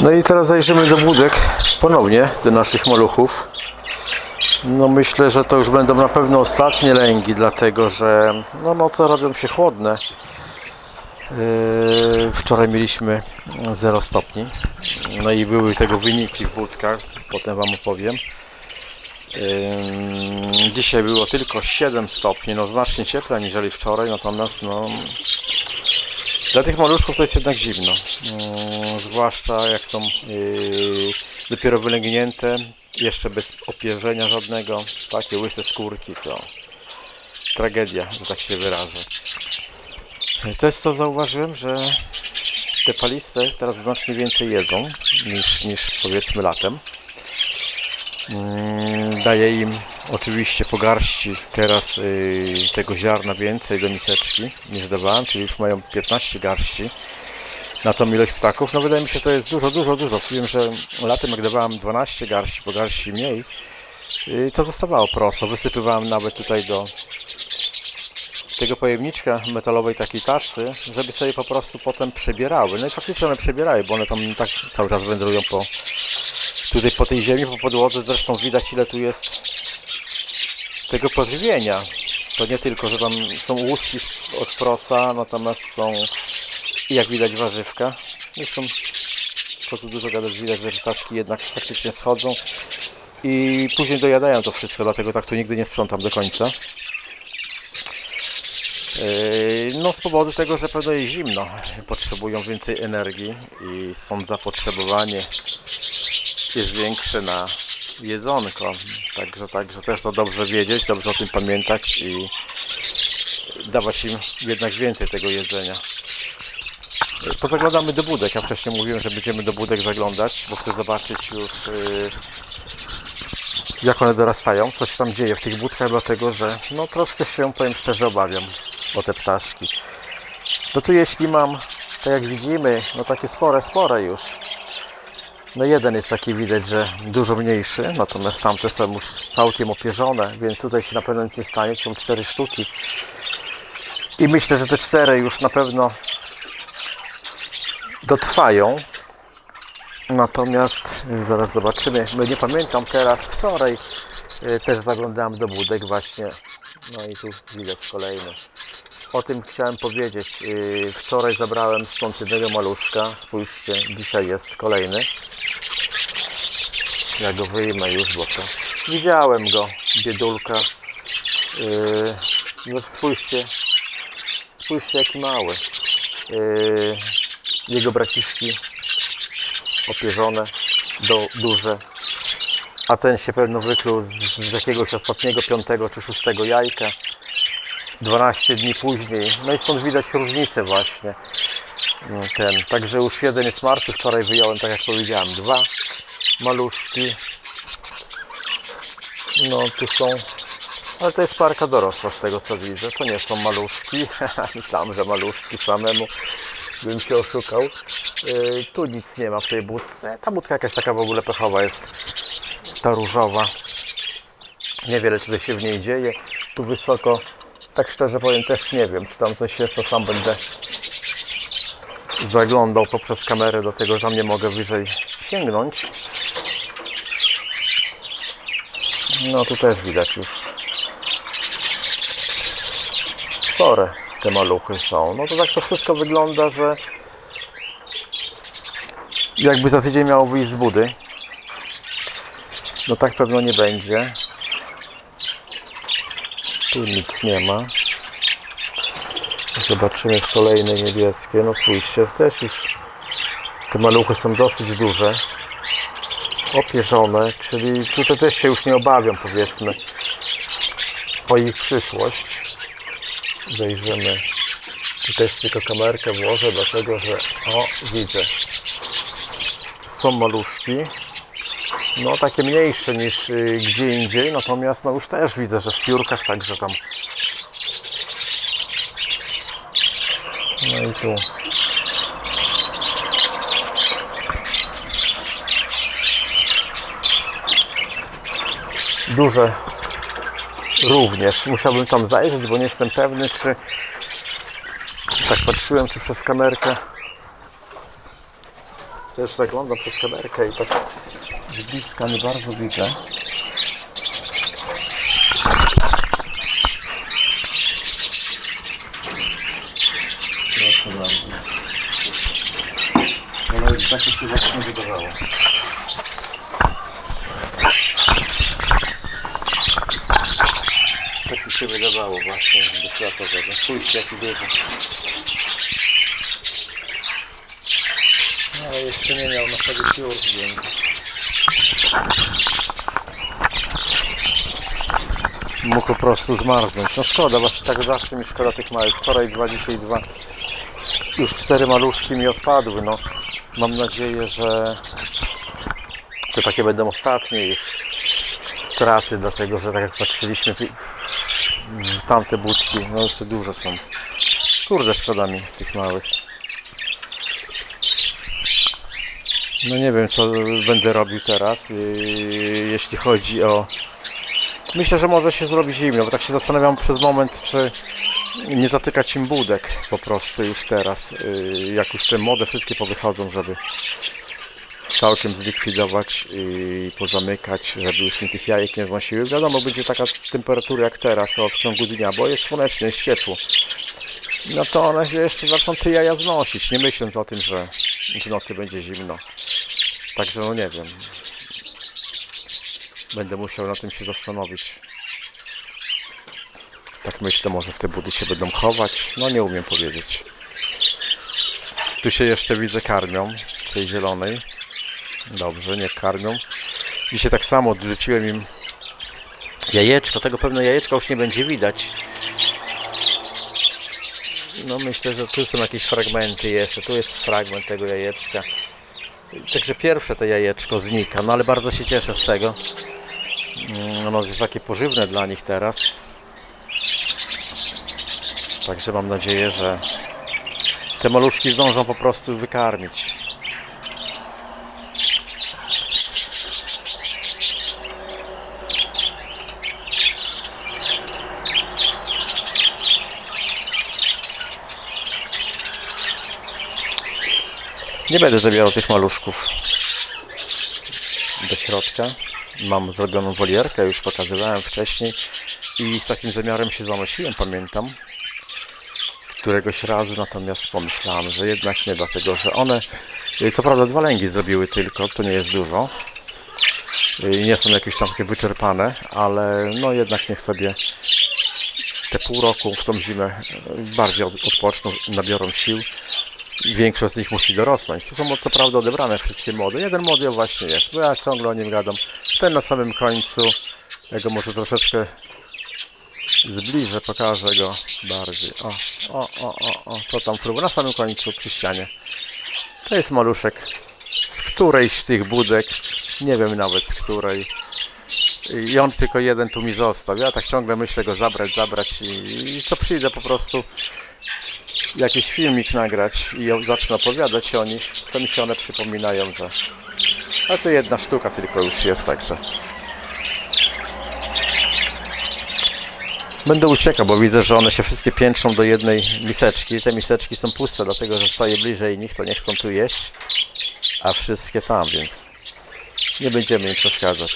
No i teraz zajrzymy do budek ponownie, do naszych maluchów. No myślę, że to już będą na pewno ostatnie lęgi, dlatego że no noce robią się chłodne. Yy, Wczoraj mieliśmy 0 stopni. No i były tego wyniki w budkach, potem Wam opowiem. Yy, Dzisiaj było tylko 7 stopni, no znacznie cieplej aniżeli wczoraj, natomiast no dla tych maluszków to jest jednak zimno. Mm, zwłaszcza jak są yy, dopiero wylęgnięte, jeszcze bez opierzenia żadnego, takie łyse skórki to tragedia, że tak się wyrażę. Też to zauważyłem, że te paliste teraz znacznie więcej jedzą niż, niż powiedzmy latem. Mm, Daję im oczywiście po garści teraz y, tego ziarna więcej do miseczki niż dawałem, czyli już mają 15 garści na tą ilość ptaków. No wydaje mi się, że to jest dużo, dużo, dużo. Wiem, że latem jak dawałem 12 garści, po garści mniej, y, to zostawało prosto. Wysypywałem nawet tutaj do tego pojemniczka metalowej takiej taczce, żeby sobie po prostu potem przebierały. No i faktycznie one przebierały, bo one tam tak cały czas wędrują po tutaj po tej ziemi, po podłodze. Zresztą widać ile tu jest tego pożywienia. To nie tylko, że tam są łuski od prosa, natomiast są jak widać warzywka. Zresztą po tu dużo gadać widać, że ptaszki jednak faktycznie schodzą i później dojadają to wszystko, dlatego tak tu nigdy nie sprzątam do końca. Yy, No z powodu tego, że pewno jest zimno, potrzebują więcej energii i stąd zapotrzebowanie jest większe na jedzonko. Także, także też to dobrze wiedzieć, dobrze o tym pamiętać i dawać im jednak więcej tego jedzenia. Pozaglądamy do budek. Ja wcześniej mówiłem, że będziemy do budek zaglądać, bo chcę zobaczyć już yy, jak one dorastają, co się tam dzieje w tych budkach, dlatego że no troszkę się, powiem szczerze, obawiam o te ptaszki. No tu jeśli mam, tak jak widzimy, no takie spore, spore już. No jeden jest taki widać, że dużo mniejszy, natomiast tamte są już całkiem opierzone, więc tutaj się na pewno nic nie stanie, są cztery sztuki. I myślę, że te cztery już na pewno dotrwają. Natomiast y, zaraz zobaczymy. No nie pamiętam teraz, wczoraj y, też zaglądałem do budek właśnie. No i tu widać kolejny. O tym chciałem powiedzieć. Y, Wczoraj zabrałem stąd jednego maluszka. Spójrzcie, dzisiaj jest kolejny. Ja go wyjmę już, bo to widziałem go, biedulka. No spójrzcie, spójrzcie jaki mały. Jego braciszki opierzone, do, duże. A ten się pewno wykluł z, z jakiegoś ostatniego, piątego czy szóstego jajka. 12 dni później. No i stąd widać różnicę właśnie. No, Ten. Także już jeden jest martwy. Wczoraj wyjąłem, tak jak powiedziałem, dwa maluszki. No tu są. Ale to jest parka dorosła z tego co widzę. To nie są maluszki. Myślałem, że maluszki samemu bym się oszukał. Yy, tu nic nie ma w tej budce. Ta budka jakaś taka w ogóle pechowa jest. Ta różowa. Niewiele tutaj się w niej dzieje. Tu wysoko. Tak szczerze powiem też nie wiem, czy tam coś jest, to sam będę zaglądał poprzez kamerę do tego, że nie mogę wyżej sięgnąć. No tu też widać już spore te maluchy są. No to tak to wszystko wygląda, że jakby za tydzień miało wyjść z budy. No tak pewno nie będzie. Tu nic nie ma. Zobaczymy w kolejne niebieskie. No spójrzcie, też już te maluchy są dosyć duże. Opierzone, czyli tutaj też się już nie obawiam powiedzmy o ich przyszłość. Zajrzymy. Tu też tylko kamerkę włożę, dlatego że o, widzę. Są maluszki. No takie mniejsze niż y, gdzie indziej, natomiast no już też widzę, że w piórkach także tam No i tu. Duże również. Musiałbym tam zajrzeć, bo nie jestem pewny, czy tak patrzyłem, czy przez kamerkę Też zaglądam przez kamerkę i tak z bliska nie bardzo widzę. Proszę bardzo. Ale tak się właśnie wydawało. Tak mi się wydawało właśnie świata tego. Spójrzcie jaki duży. No, ale jeszcze nie miał na sobie piór, więc... Mógł po prostu zmarznąć. No szkoda, właśnie tak zawsze mi szkoda tych małych. Wczoraj dwa, dzisiaj dwa. Już cztery maluszki mi odpadły, no. Mam nadzieję, że to takie będą ostatnie już straty, dlatego że tak jak patrzyliśmy tamte budki, no jeszcze dużo są. Kurde, szkoda mi tych małych. No nie wiem, co będę robił teraz, yy, jeśli chodzi o... Myślę, że może się zrobi zimno, bo tak się zastanawiam przez moment, czy nie zatykać im budek po prostu już teraz, yy, jak już te młode wszystkie powychodzą, żeby całkiem zlikwidować i pozamykać, żeby już mi tych jajek nie znosiły. Wiadomo, będzie taka temperatura jak teraz o, w ciągu dnia, bo jest słonecznie, jest ciepło. No to one się jeszcze zaczną te jaja znosić, nie myśląc o tym, że w nocy będzie zimno. Także no nie wiem. Będę musiał na tym się zastanowić. Tak myślę, może w te budy się będą chować. No nie umiem powiedzieć. Tu się jeszcze widzę karmią, tej zielonej. Dobrze, niech karmią. Dzisiaj tak samo odrzuciłem im jajeczko. Tego pewno jajeczka już nie będzie widać. No myślę, że tu są jakieś fragmenty jeszcze. Tu jest fragment tego jajeczka. Także pierwsze to jajeczko znika. No ale bardzo się cieszę z tego. Mm, Ono jest takie pożywne dla nich teraz. Także mam nadzieję, że te maluszki zdążą po prostu wykarmić. Nie będę zabierał tych maluszków do środka. Mam zrobioną wolierkę, już pokazywałem wcześniej i z takim zamiarem się zanosiłem, pamiętam. Któregoś razu natomiast pomyślałem, że jednak nie, dlatego że one, y, co prawda dwa lęgi zrobiły tylko, to nie jest dużo. Y, Nie są jakieś tam takie wyczerpane, ale no jednak niech sobie te pół roku w tą zimę y, bardziej od- odpoczną, nabiorą sił większość z nich musi dorosnąć. Tu są co prawda odebrane wszystkie młode. Jeden młody właśnie jest, bo ja ciągle o nim gadam. Ten na samym końcu, ja go może troszeczkę zbliżę, pokażę go bardziej. O, o, o, o, o, co tam próbuje? Na samym końcu przy ścianie. To jest maluszek z którejś z tych budek, nie wiem nawet z której. I on tylko jeden tu mi został. Ja tak ciągle myślę go zabrać, zabrać i, i co przyjdę po prostu jakiś filmik nagrać i zacznę opowiadać o nich, to mi się one przypominają, że a to jedna sztuka tylko już jest, także będę uciekał, bo widzę, że one się wszystkie piętrzą do jednej miseczki. Te miseczki są puste, dlatego że stoję bliżej nich, to nie chcą tu jeść, a wszystkie tam, więc nie będziemy im przeszkadzać.